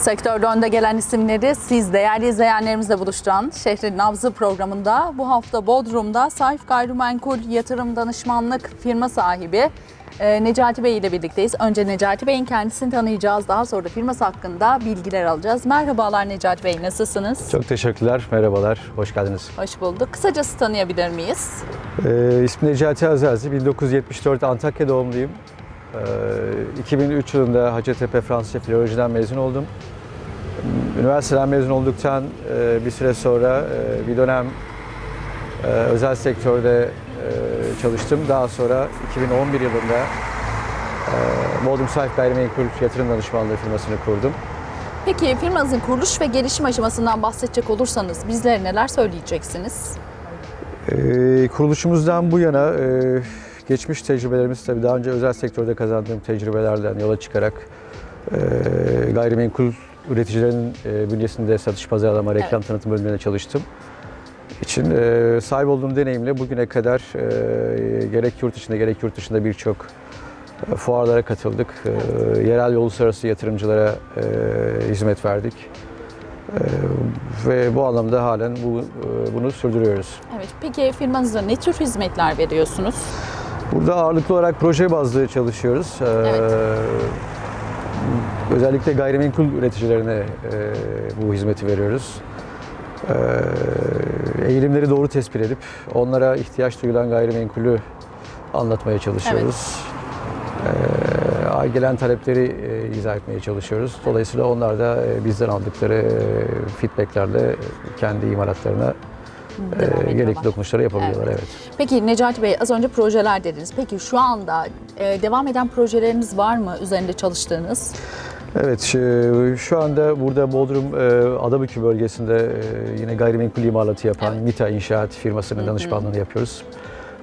Sektörde önde gelen isimleri siz değerli izleyenlerimizle buluşturan Şehrin Nabzı programında bu hafta Bodrum'da Saif Gayrimenkul Yatırım Danışmanlık firma sahibi e, Necati Bey ile birlikteyiz. Önce Necati Bey'in kendisini tanıyacağız. Daha sonra da firması hakkında bilgiler alacağız. Merhabalar Necati Bey, nasılsınız? Çok teşekkürler, merhabalar, hoş geldiniz. Hoş bulduk. Kısacası tanıyabilir miyiz? Ee, ismim Necati Azazi, 1974 Antakya doğumluyum. Ee, 2003 yılında Hacettepe Fransızca Filolojiden mezun oldum. Üniversiteden mezun olduktan e, bir süre sonra e, bir dönem e, özel sektörde çalıştım. Daha sonra 2011 yılında Bodrum Saif Gayrimenkul Yatırım Danışmanlığı firmasını kurdum. Peki firmanızın kuruluş ve gelişim aşamasından bahsedecek olursanız bizlere neler söyleyeceksiniz? Ee, kuruluşumuzdan bu yana e, geçmiş tecrübelerimiz tabii daha önce özel sektörde kazandığım tecrübelerden yola çıkarak e, gayrimenkul üreticilerin e, bünyesinde satış pazarlama, reklam tanıtım bölümlerinde çalıştım. için e, sahip olduğum deneyimle bugüne kadar e, gerek yurt içinde gerek yurt dışında birçok e, fuarlara katıldık. E, yerel ve uluslararası yatırımcılara e, hizmet verdik. E, ve bu anlamda halen bu, bunu sürdürüyoruz. Evet. Peki firmanızda ne tür hizmetler veriyorsunuz? Burada ağırlıklı olarak proje bazlı çalışıyoruz. Ee, Evet. Özellikle gayrimenkul üreticilerine e, bu hizmeti veriyoruz. Ee, eğilimleri doğru tespit edip onlara ihtiyaç duyulan gayrimenkulü anlatmaya çalışıyoruz. Ee, gelen talepleri e, izah etmeye çalışıyoruz. Dolayısıyla onlar da e, bizden aldıkları e, feedbacklerle kendi imalatlarına e, gerekli dokunuşları yapabiliyorlar. Evet. Peki Necati Bey az önce projeler dediniz. Peki şu anda e, devam eden projeleriniz var mı üzerinde çalıştığınız? Evet, şu- şu anda burada Bodrum e, Adabükü bölgesinde e, yine gayrimenkul imalatı yapan Evet. Mita İnşaat firmasının danışmanlığını yapıyoruz.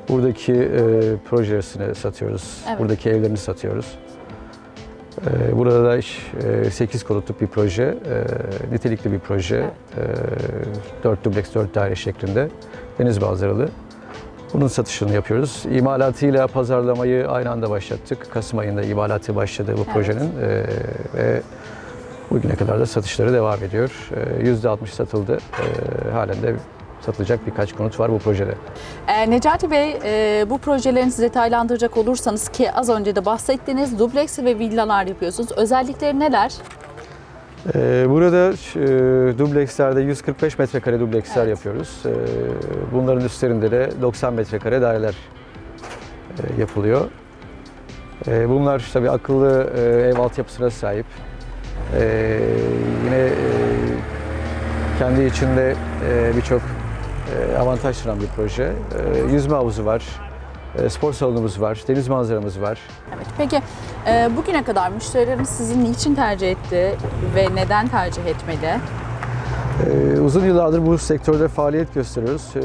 Buradaki e, projesini satıyoruz, Evet. buradaki evlerini satıyoruz. E, burada da iş, e, 8 konutluk bir proje, e, nitelikli bir proje. E, 4 dubleks 4 daire şeklinde, deniz manzaralı. Bunun satışını yapıyoruz. İmalatıyla pazarlamayı aynı anda başlattık. Kasım ayında imalatı başladı bu projenin Ee, ve bugüne kadar da satışları devam ediyor. Ee, %60 satıldı. Ee, halen de satılacak birkaç konut var bu projede. E, Necati Bey e, bu projelerinizi detaylandıracak olursanız ki az önce de bahsettiğiniz dubleks ve villalar yapıyorsunuz. Özellikleri neler? Ee, burada e, dublekslerde 145 metrekare dubleksler Evet. yapıyoruz. Ee, bunların üstlerinde de 90 metrekare daireler e, yapılıyor. Ee, bunlar tabii akıllı e, ev altyapısına sahip. Ee, yine e, kendi içinde e, birçok e, avantaj sunan bir proje. Ee, yüzme havuzu var, e, spor salonumuz var, deniz manzaramız var. Evet. Peki e, bugüne kadar müşterilerimiz sizi niçin tercih etti ve neden tercih etmeli? Ee, uzun yıllardır bu sektörde faaliyet gösteriyoruz. Ee,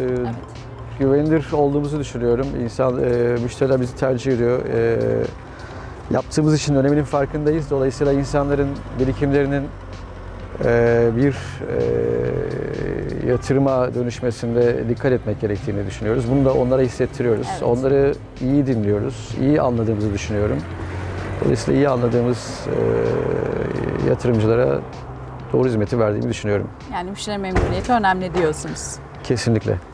Güvenilir olduğumuzu düşünüyorum. İnsan, e, müşteriler bizi tercih ediyor. Ee, yaptığımız işin öneminin farkındayız. Dolayısıyla insanların birikimlerinin bir e, yatırıma dönüşmesinde dikkat etmek gerektiğini düşünüyoruz. Bunu da onlara hissettiriyoruz. Evet. Onları iyi dinliyoruz, iyi anladığımızı düşünüyorum. Dolayısıyla iyi anladığımız e, yatırımcılara doğru hizmeti verdiğimi düşünüyorum. Yani müşteri memnuniyeti önemli diyorsunuz. Kesinlikle.